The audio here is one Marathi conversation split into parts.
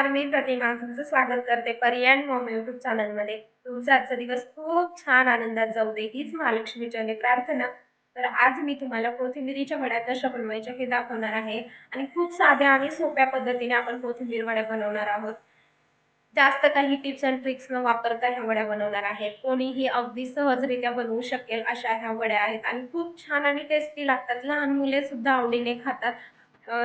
नमस्कार. मी प्रतिमा तुमचं स्वागत करते पर्याय मॉम यूट्यूब चॅनलमध्ये. तुमचा आजचा दिवस खूप छान आनंदात जाऊ दे, हीच महालक्ष्मीच्या प्रार्थना. तर आज मी तुम्हाला कोथिंबिरीच्या वड्या कशा बनवायच्या हे दाखवणार आहे आणि खूप साध्या आणि सोप्या पद्धतीने आपण कोथिंबीर वड्या बनवणार आहोत. जास्त काही टिप्स अँड ट्रिक्स न वापरता ह्या वड्या बनवणार आहेत. कोणीही अगदी सहजरित्या बनवू शकेल अशा ह्या वड्या आहेत आणि खूप छान आणि टेस्टी लागतात. लहान मुले सुद्धा आवडीने खातात.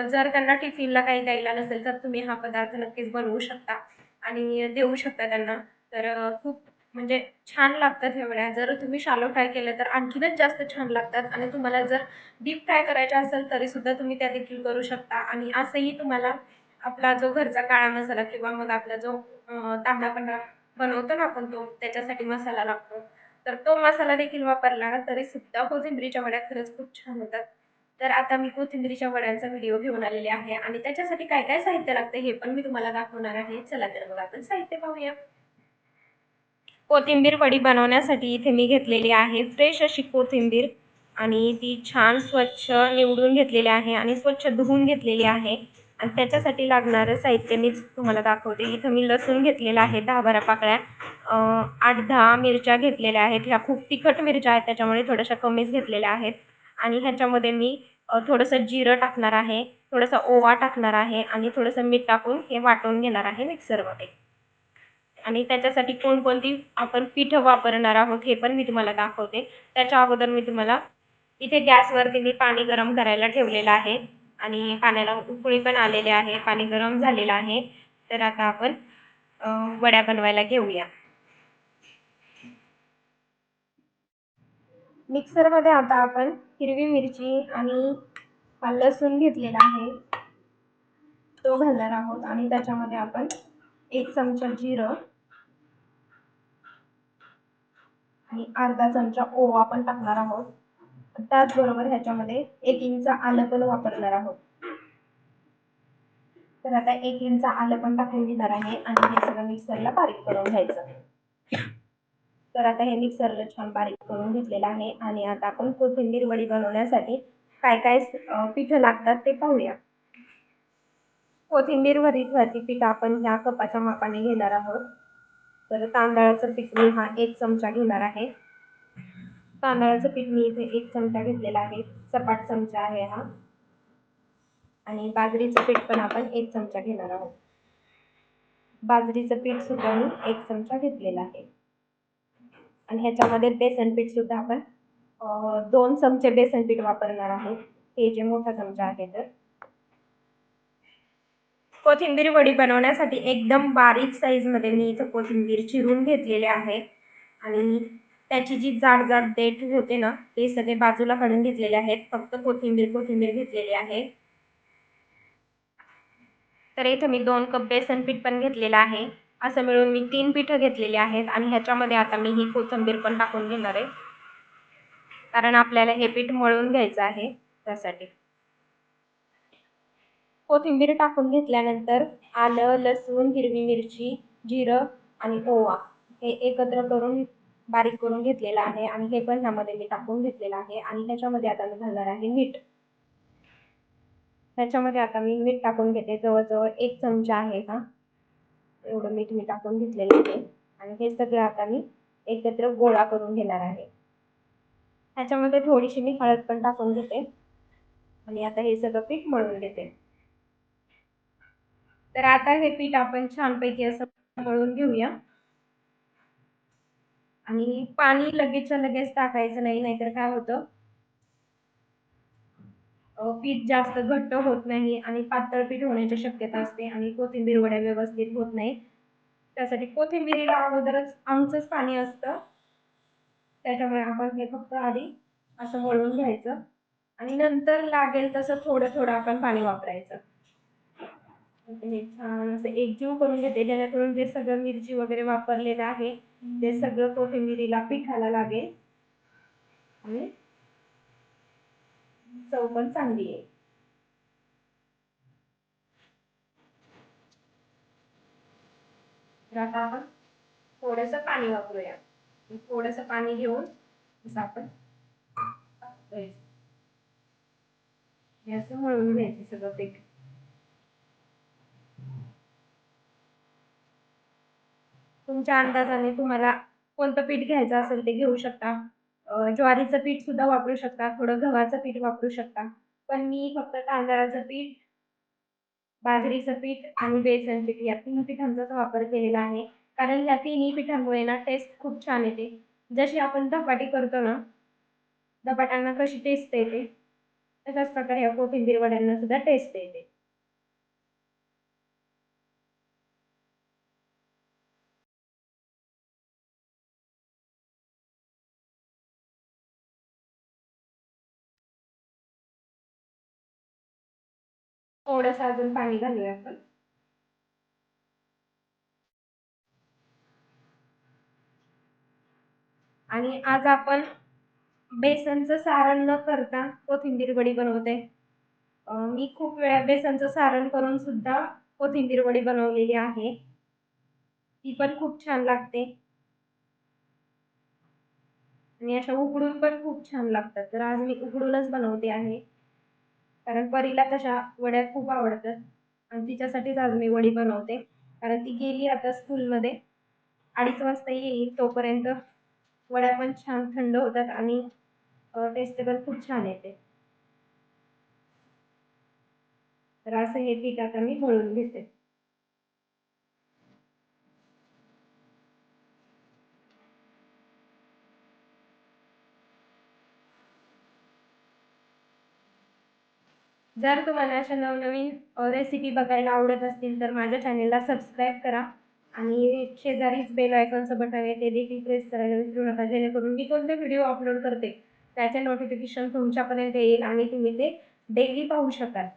जर त्यांना टिफिनला काही द्यायला नसेल तर तुम्ही हा पदार्थ नक्कीच बनवू शकता आणि देऊ शकता त्यांना. तर खूप म्हणजे छान लागतात हे वड्या. जर तुम्ही शालो फ्राय केलं तर आणखीनच जास्त छान लागतात आणि तुम्हाला जर डीप फ्राय करायच्या असेल तरीसुद्धा तुम्ही त्या देखील करू शकता आणि असंही तुम्हाला आपला जो घरचा काळा मसाला किंवा मग आपला जो तांबडा पांढरा बनवतो ना आपण तो त्याच्यासाठी मसाला लागतो. तर तो मसाला देखील वापरला ना तरीसुद्धा कोथिंबिरीच्या वड्या खरंच खूप छान होतात. तर आता मी कोथिंबीरीच्या वड्यांचा व्हिडिओ घेऊन आलेले आहे आणि त्याच्यासाठी काय काय साहित्य लागतं हे पण मी तुम्हाला दाखवणार आहे. चला तर मग आपण साहित्य पाहूया. कोथिंबीर वडी बनवण्यासाठी इथे मी घेतलेली आहे फ्रेश अशी कोथिंबीर आणि ती छान स्वच्छ निवडून घेतलेली आहे आणि स्वच्छ धुवून घेतलेली आहे आणि त्याच्यासाठी लागणारं साहित्य मी तुम्हाला दाखवते. इथं मी लसूण घेतलेला आहे दहा बारा पाकळ्या. आठ दहा मिरच्या घेतलेल्या आहेत. ह्या खूप तिखट मिरच्या आहेत त्याच्यामुळे थोड्याशा कमीच घेतलेल्या आहेत आणि ह्याच्यामध्ये मी थोडंसं जिरं टाकणार आहे, थोडासा ओवा टाकणार आहे आणि थोडंसं मीठ टाकून हे वाटून घेणार आहे मिक्सरमध्ये. आणि त्याच्यासाठी कोणकोणती आपण पिठं वापरणार आहोत हे पण मी तुम्हाला दाखवते. त्याच्या अगोदर मी तुम्हाला इथे गॅसवरती मी पाणी गरम करायला ठेवलेलं आहे आणि पाण्याला उकळी पण आलेली आहे. पाणी गरम झालेलं आहे. तर आता आपण वड्या बनवायला घेऊया. मिक्सरमध्ये आता आपण हिरवी मिरची आणि लसूण घेतलेला आहे. तो घालणार आहोत आणि त्याच्यामध्ये आपण एक चमचा जिरं आणि अर्धा चमचा ओवा पण टाकणार आहोत. त्याचबरोबर ह्याच्यामध्ये एक इंच आलं पण वापरणार आहोत. तर आता एक इंच आलं पण टाकून घेणार आहे आणि हे सगळं मिक्सरला बारीक करून घ्यायचं. तर आता हे मिक्सरला छान बारीक करून घेतलेलं आहे आणि आता आपण कोथिंबीर वडी बनवण्यासाठी काय काय पिठं लागतात ते पाहूया. कोथिंबीर वडीसाठी पीठ आपण ह्या कपाच्या मापाने घेणार आहोत. तर तांदळाचं पीठ मी हा एक चमचा घेणार आहे. तांदळाचं पीठ मी इथे एक चमचा घेतलेला आहे. सपाट चमचा आहे हा. आणि बाजरीचं पीठ पण आपण एक चमचा घेणार आहोत. बाजरीचं पीठ सुद्धा मी एक चमचा घेतलेला आहे. आणि ह्याच्यामध्ये बेसन पीठ सुद्धा आपण दोन चमचे बेसन पीठ वापरणार आहोत. हे जे मोठा चमचा आहे तर. कोथिंबीर वडी बनवण्यासाठी एकदम बारीक साईजमध्ये मी इथं कोथिंबीर चिरून घेतलेली आहे आणि त्याची जी जाड जाड देठ होते ना ते सगळे बाजूला काढून घेतलेले आहेत. फक्त कोथिंबीर कोथिंबीर घेतलेली आहे. तर इथं मी दोन कप बेसन पीठ पण घेतलेलं आहे. असं मिळून मी तीन पिठं घेतलेली आहेत आणि ह्याच्यामध्ये आता मी ही कोथिंबीर पण टाकून घेणार आहे. कारण आपल्याला हे पीठ मळून घ्यायचं आहे त्यासाठी. कोथिंबीर टाकून घेतल्यानंतर आलं, लसूण, हिरवी मिरची, जिरं आणि ओवा हे एकत्र करून बारीक करून घेतलेलं आहे आणि हे पण ह्यामध्ये मी टाकून घेतलेलं आहे आणि ह्याच्यामध्ये आता मी घालणार आहे मीठ. ह्याच्यामध्ये आता मी मीठ टाकून घेते. जवळजवळ एक चमचा आहे हा. एवढं मीठ मी टाकून घेतलेलं आहे आणि हे सगळं आता मी एकत्र गोळा करून घेणार आहे. ह्याच्यामध्ये थोडीशी मी हळद पण टाकून घेते आणि आता हे सगळं पीठ मळून घेते. तर आता हे पीठ आपण छानपैकी असं मळून घेऊया. आणि पाणी लगेचच्या लगेच टाकायचं नाही, नाहीतर काय होतं पीठ जास्त घट्ट होत नाही आणि पातळ पीठ होण्याची शक्यता असते आणि कोथिंबीर वड्या व्यवस्थित होत नाही. त्यासाठी कोथिंबीरीला अगोदरच आमचंच पाणी असतं. त्याच्यामुळे आपण हे फक्त आधी असं वळून घ्यायचं आणि नंतर लागेल तसं थोडं-थोडं आपण पाणी वापरायचं. हे छान असं एकजीव करून घेते जेणेकरून जे सगळं मिरची वगैरे वापरलेलं आहे ते सगळं कोथिंबिरीला पिठाला लागेल आणि चव पण चांगली आहे. तर आता आपण थोडंसं पाणी वापरूया. थोडस पाणी घेऊन असं आपण असं मळून घ्यायचं सगळं पीठ. तुमच्या अंदाजाने तुम्हाला कोणतं पीठ घ्यायचं असेल ते घेऊ शकता. ज्वारीचं पीठ सुद्धा वापरू शकता थोडं गव्हाचं पीठ वापरू शकता. पण मी फक्त तांदळाचं पीठ बाजरीचं पीठ आणि बेसन पीठ या तीन पिठांचा वापर केलेला आहे. कारण या तिन्ही पिठांमुळे ना टेस्ट खूप छान येते. जशी आपण धपाटी करतो ना धपाट्यांना कशी टेस्ट येते तशाच प्रकारे या कोथिंबीर वड्यांना सुद्धा टेस्ट येते. थोडंसं अजून पाणी घालूया आपण. आणि आज आपण बेसनचं सारण न करता कोथिंबीर वडी बनवते. मी खूप वेळा बेसनचं सारण करून सुद्धा कोथिंबीर वडी बनवलेली आहे. ती पण खूप छान लागते. आणि अशा उकडून पण खूप छान लागतात. तर आज मी उकडूनच बनवते आहे. कारण परीला तशा वड्या खूप आवडतात. आणि तिच्यासाठीच आज मी वडी बनवते. कारण ती गेली आता स्कूलमध्ये. अडीच वाजता येईल तोपर्यंत वड्या पण छान थंड होतात आणि टेस्ट पण खूप छान येते. तर असं हे पीठ आता मी मळून घेते. जर तुम्हाला अशा नवनवीन रेसिपी बघायला आवडत असतील तर माझ्या चॅनेलला सबस्क्राईब करा. आणि शेजारीच बेल आयकॉनचं बटन आहे ते देखील प्रेस करायला विसरू नका जेणेकरून मी कोणते व्हिडिओ अपलोड करते त्याचे नोटिफिकेशन तुमच्यापर्यंत येईल आणि तुम्ही ते डेली पाहू शकाल.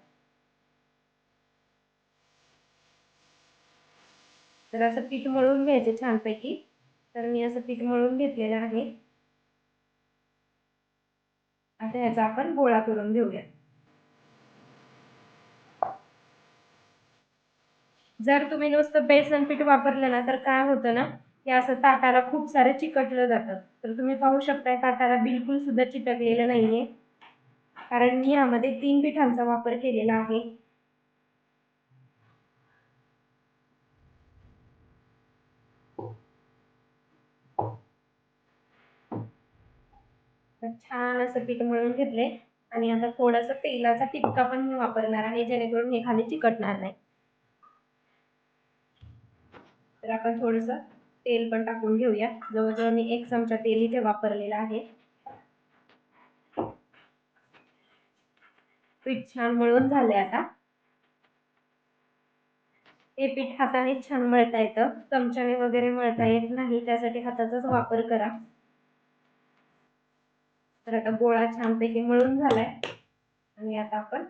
तर असं पीठ मळून घ्यायचे छानपैकी. तर मी असं पीठ मळून घेतलेलं आहे. आता ह्याचा आपण गोळा करून घेऊया जर तुम्ही नुसतं बेसन पीठ वापरलं ना तर काय होतं ना की असं ताटाला खूप सारे चिकटलं जातं. तर तुम्ही पाहू शकताय ताटाला बिलकुल सुद्धा चिटकलेलं नाहीये. कारण मी यामध्ये तीन पिठांचा वापर केलेला आहे. छान असं पीठ मळून घेतले आणि आता थोडासा तेलाचा टिपका पण मी वापरणार आहे जेणेकरून हे खाली चिकटणार नाही. तर आपण थोडंसं तेल पण टाकून घेऊया. जवळजवळ मी एक चमचा तेल इथे वापरलेला आहे. पीठ छान मळून झाले आता. हे पीठ हाताने छान मळता येतं. चमच्याने वगैरे मळता येत नाही त्यासाठी हाताचाच वापर करा. तर आता गोळा छानपैकी मळून झालाय. आणि आता आपण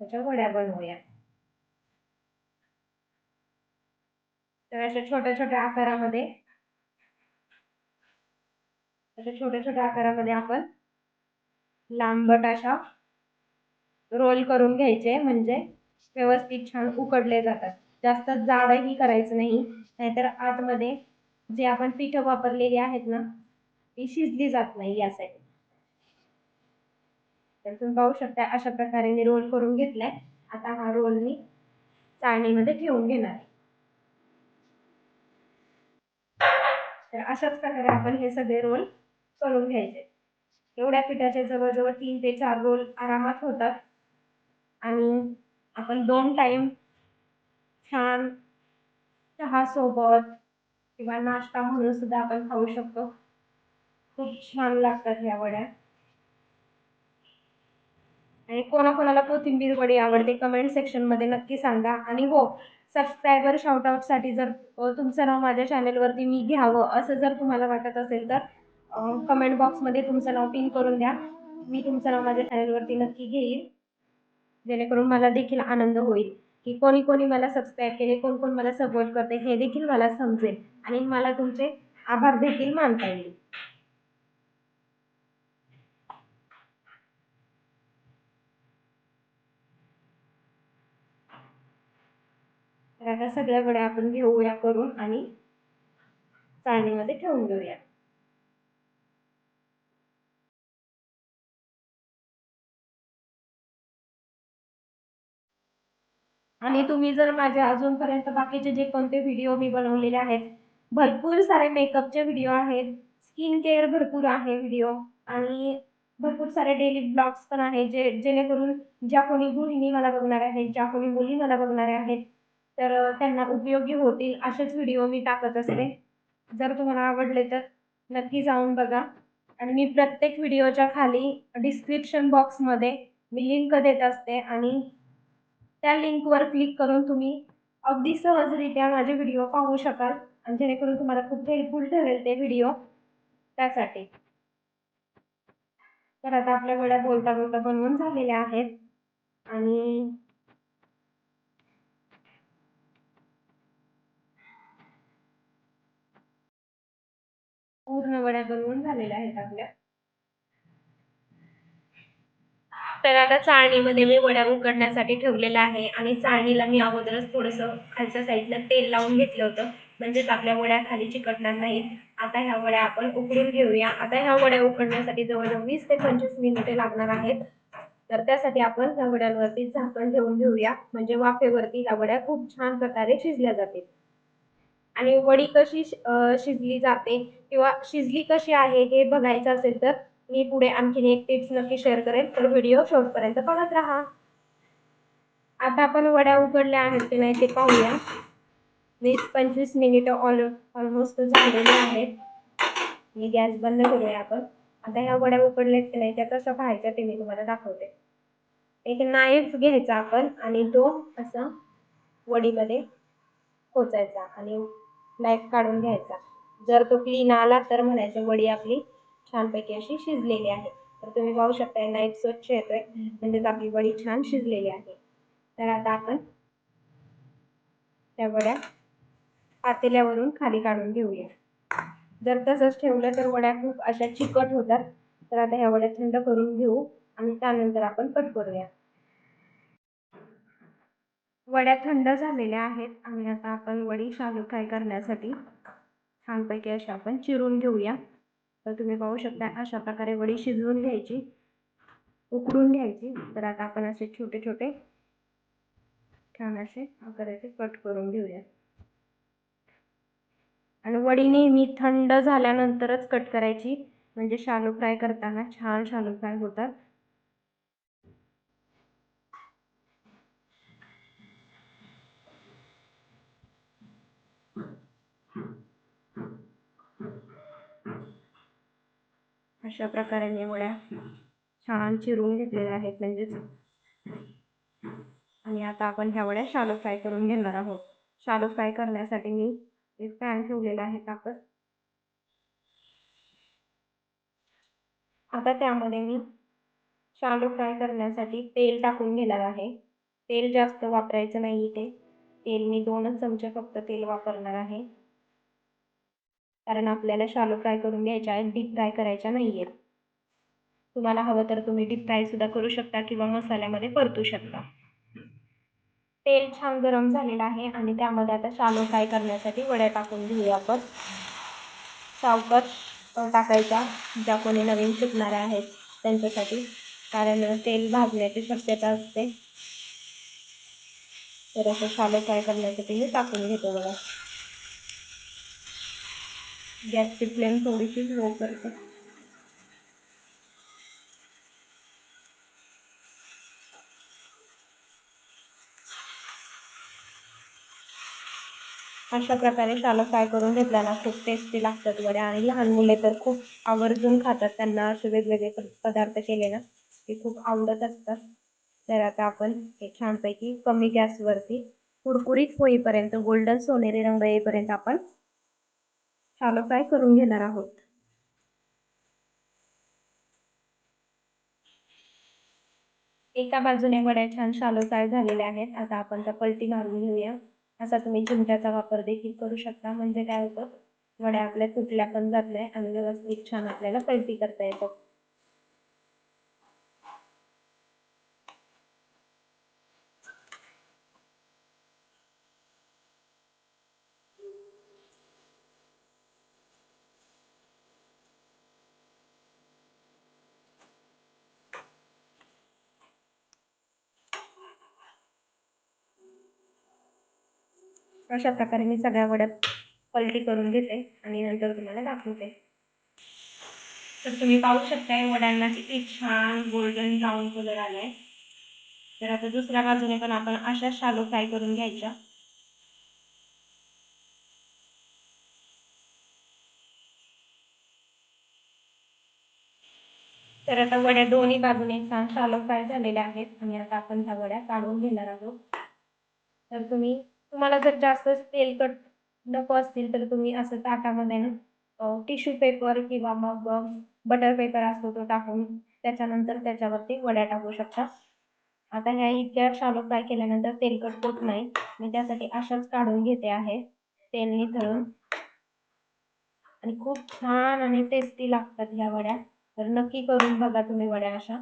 त्याच्या वड्या बनवूया तर अशा छोट्या छोट्या आकारामध्ये अशा छोट्या छोट्या आकारामध्ये आपण लांबट अशा रोल करून घ्यायचे. म्हणजे व्यवस्थित छान उकडले जातात. जास्त जाडही करायचं नाही. नाहीतर आतमध्ये जे आपण पिठं वापरलेली आहेत ना ती शिजली जात नाही यासाठी. तर तुम्ही पाहू शकता अशा प्रकारे मी रोल करून घेतलाय. आता हा रोल मी चाळणीमध्ये ठेवून घेणार तर अशाच प्रकारे आपण हे सगळे रोल करून घ्यायचे. एवढ्या पिठाचे जवळजवळ तीन ते चार रोल आरामात होतात. आणि आपण दोन टाइम छान चहा सोबत किंवा नाश्ता म्हणून सुद्धा आपण खाऊ शकतो. खूप छान लागतात ह्या वड्या. आणि कोणाकोणाला कोथिंबीर वडी आवडते कमेंट सेक्शनमध्ये नक्की सांगा. आणि हो सबस्क्रायबर शॉर्टआउटसाठी जर तुमचं नाव माझ्या चॅनेलवरती मी घ्यावं असं जर तुम्हाला वाटत असेल तर कमेंट बॉक्समध्ये तुमचं नाव पिन करून द्या. मी तुमचं नाव माझ्या चॅनेलवरती नक्की घेईन. जेणेकरून मला देखील आनंद होईल की कोणी कोणी मला सबस्क्राईब केले कोण कोण मला सपोर्ट करते हे देखील मला समजेल आणि मला तुमचे आभार देखील मानता येईल. तर आता सगळ्या वड्या आपण घेऊया करून आणि चाळणीमध्ये ठेवून घेऊया आणि तुम्ही जर माझ्या अजूनपर्यंत बाकीचे जे कोणते व्हिडिओ मी बनवलेले आहेत भरपूर सारे मेकअपचे व्हिडिओ आहेत स्किन केअर भरपूर आहे व्हिडिओ आणि भरपूर सारे डेली ब्लॉग्स पण आहे जे जेणेकरून ज्या कोणी गृहिणी मला बघणार आहेत ज्या कोणी मुली मला बघणाऱ्या आहेत तर त्यांना उपयोगी होतील असेच व्हिडिओ मी टाकत असते. जर तुम्हाला आवडले तर नक्की जाऊन बघा. आणि मी प्रत्येक व्हिडिओच्या खाली डिस्क्रिप्शन बॉक्समध्ये मी लिंक देत असते आणि त्या लिंकवर क्लिक करून तुम्ही अगदी सहजरित्या माझे व्हिडिओ पाहू शकाल आणि जेणेकरून तुम्हाला खूप हेल्पफुल ठरेल ते व्हिडिओ त्यासाठी. तर आता आपल्या वड्या बोलता बोलता बनवून झालेल्या आहेत. आणि पूर्ण वड्या बनवून झालेल्या आहेत आपल्या. तर आता चाळणीमध्ये मी वड्या उकडण्यासाठी ठेवलेलं आहे आणि चाळणीला मी अगोदरच थोडंसं खालच्या साईडला तेल लावून घेतलं होतं. म्हणजेच आपल्या वड्या खाली चिकटणार नाहीत. आता ह्या वड्या आपण उकडून घेऊया. आता ह्या वड्या उकडण्यासाठी जवळजवळ वीस ते पंचवीस मिनिटे लागणार आहेत. तर त्यासाठी आपण ह्या वड्यांवरती झाकण ठेवून घेऊया. म्हणजे वाफेवरती ह्या वड्या खूप छान प्रकारे शिजल्या जातील. आणि वडी कशी शिजली जाते किंवा शिजली कशी आहे हे बघायचं असेल तर मी पुढे आणखीन एक टिप्स नक्की शेअर करेन. तर व्हिडिओ शेवटपर्यंत बघत राहा. आता आपण वड्या उघडल्या आहेत की नाही ते पाहूया. वीस पंचवीस मिनिटं ऑल ऑलमोस्ट झालेले आहेत. मी गॅस बंद करूया आपण. आता ह्या वड्या उकडल्यात की नाही त्या कसं पाहायच्या ते मी तुम्हाला दाखवते. एक नाईफ घ्यायचा आपण आणि दोन असं वडीमध्ये खोचायचा आणि नाईफ काढून घ्यायचा. जर तो क्लीन आला तर म्हणायचं वडी आपली छानपैकी अशी शिजलेली आहे. तर तुम्ही पाहू शकता नाईट स्वच्छ येतोय. म्हणजेच आपली वडी छान शिजलेली आहे. तर आता आपण त्या वड्या पातेल्यावरून खाली काढून घेऊया. जर तसंच ठेवलं तर वड्या खूप अशा चिकट होतात. तर आता ह्या वड्या थंड करून घेऊ आणि त्यानंतर आपण कट करूया. वड्या थंड झालेल्या आहेत. आणि आता आपण वडी शालू फ्राय करण्यासाठी छानपैकी अशा आपण चिरून घेऊया. तर तुम्ही पाहू शकता अशा प्रकारे वडी शिजवून घ्यायची उकडून घ्यायची. तर आता आपण असे छोटे छोटे छान असे आकाराचे कट करून घेऊया आणि वडी नेहमी थंड झाल्यानंतरच कट करायची. म्हणजे शालू फ्राय करताना छान शालू फ्राय होतात. अशा प्रकारे मी वड्या छान चिरून घेतलेल्या आहेत म्हणजेच. आणि आता आपण ह्या वड्या शालो फ्राय करून घेणार आहोत. शालो फ्राय करण्यासाठी मी एक पॅन ठेवलेला आहे ताकद आता त्यामध्ये मी शालो फ्राय करण्यासाठी तेल टाकून घेणार आहे. तेल जास्त वापरायचं नाही इथे. तेल मी दोनच चमचे फक्त तेल वापरणार आहे. कारण आपल्याला शालो फ्राय करून घ्यायच्या आहेत डीप फ्राय करायच्या नाही आहेत तुम्हाला हवं तर तुम्ही डीप फ्रायसुद्धा करू शकता किंवा मसाल्यामध्ये परतू शकता. तेल छान गरम झालेलं आहे आणि त्यामध्ये आता शालो फ्राय करण्यासाठी वड्या टाकून घेऊया आपण. सावकर टाकायच्या ज्या कोणी नवीन शिकणाऱ्या आहेत त्यांच्यासाठी. कारण तेल भाजण्याची शक्यता असते. तर असं शालो फ्राय करण्यासाठी मी टाकून घेतो बघा. गॅसची फ्लेम थोडीशी लो करते. अशा प्रकारे शालो फ्राय करून घेतला ना खूप टेस्टी लागतात वड्या आणि लहान मुले तर खूप आवर्जून खातात. त्यांना असे वेगवेगळे पदार्थ केले ना ते खूप आवडत असतात. तर आता आपण हे छानपैकी कमी गॅसवरती कुरकुरीत होईपर्यंत गोल्डन सोनेरी रंग येईपर्यंत आपण शालो फ्राय करून घेणार आहोत. एका बाजूने वड्या छान शालो फ्राय झालेल्या आहेत. आता आपण त्या पलटी मारून घेऊया. असा तुम्ही चिमट्याचा वापर देखील करू शकता. म्हणजे काय होतं? वड्या आपल्या तुटल्या पण जात नाही आणि व्यवस्थित छान आपल्याला पलटी करता येतं. अशा प्रकारे मी सगळ्या वड्या पलटी करून घेते आणि नंतर तुम्हाला दाखवते. तर तुम्ही पाहू शकता वड्यांना किती छान गोल्डन ब्राऊन कलर आलाय. तर आता दुसऱ्या बाजूने पण आपण अशा शालो फ्राय करून घ्यायच्या. तर आता वड्या दोन्ही बाजूने छान शालो फ्राय झालेल्या आहेत आणि आता आपण ह्या वड्या काढून घेणार आहोत. तर तुम्ही तुम्हाला जर जास्त तेलकट नको असतील तर तुम्ही असं ताटामध्ये टिश्यू पेपर किंवा मग बटर पेपर असतो तो टाकून त्याच्यानंतर त्याच्यावरती वड्या टाकू शकता. आता ह्या इतक्या शालो फ्राय केल्यानंतर तेलकट होत नाही. मी त्यासाठी अशाच काढून घेते आहे. तेल निथळून. आणि खूप छान आणि टेस्टी लागतात ह्या वड्या. तर नक्की करून बघा तुम्ही वड्या अशा.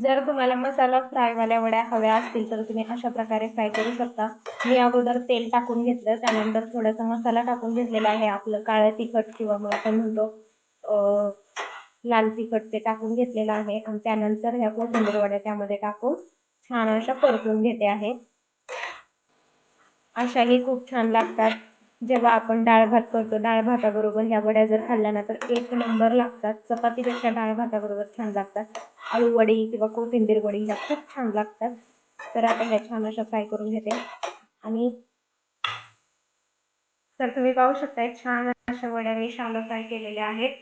जर तुम्हाला मसाला फ्रायवाल्या वड्या हव्या असतील तर तुम्ही अशा प्रकारे फ्राय करू शकता. मी अगोदर तेल टाकून घेतलं त्यानंतर थोडासा मसाला टाकून घेतलेला आहे. आपलं काळं तिखट किंवा मग आपण म्हणतो लाल तिखट ते टाकून घेतलेलं आहे. आणि त्यानंतर ह्या कोथिंबीर वड्या त्यामध्ये टाकून छान अशा परतून घेते आहे. अशाही खूप छान लागतात. जेव्हा आपण डाळ भात करतो डाळ भाताबरोबर ह्या वड्या जर खाल्ल्या ना तर एक नंबर लागतात. चपातीपेक्षा डाळ भाताबरोबर छान लागतात. आळू वडी किंवा कोथिंबीर वडी ह्या खूप छान लागतात. तर आता ह्या छान अशा फ्राय करून घेते. आणि तर तुम्ही पाहू शकता छान अशा वड्या मी शालो फ्राय केलेल्या आहेत.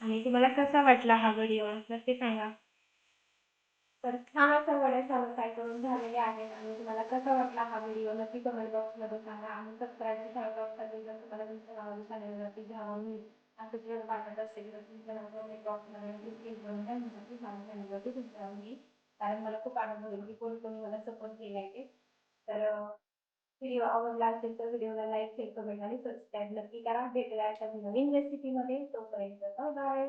आणि तुम्हाला कसा वाटला हा व्हिडिओ? नक्की सांगा. तर छान असं वड्या शालो फ्राय करून झालेले आहेत आणि म्हणजे तुम्हाला कसा वाटला हा व्हिडिओ नक्की कमेंट बॉक्समध्ये सांगा आणि सबस्क्राईब करायला असेल जर तुम्हाला तुमच्या नावाने चॅनलवरती घ्यावं असं जर वाटत असेल तर तुमच्या नाव कमेंट बॉक्समध्ये क्लिक करून द्या म्हणजे नक्की माझ्या चॅनलवरती तुमच्या मी कारण मला खूप आनंद होईल की कोणी कोणी मला सपोर्ट केला आहे तर व्हिडिओ आवडला असेल तर व्हिडिओला लाईक शेअर कमेंट आणि सबस्क्राईब नक्की करा. भेटूया अशा नवीन रेसिपीमध्ये तोपर्यंत बाय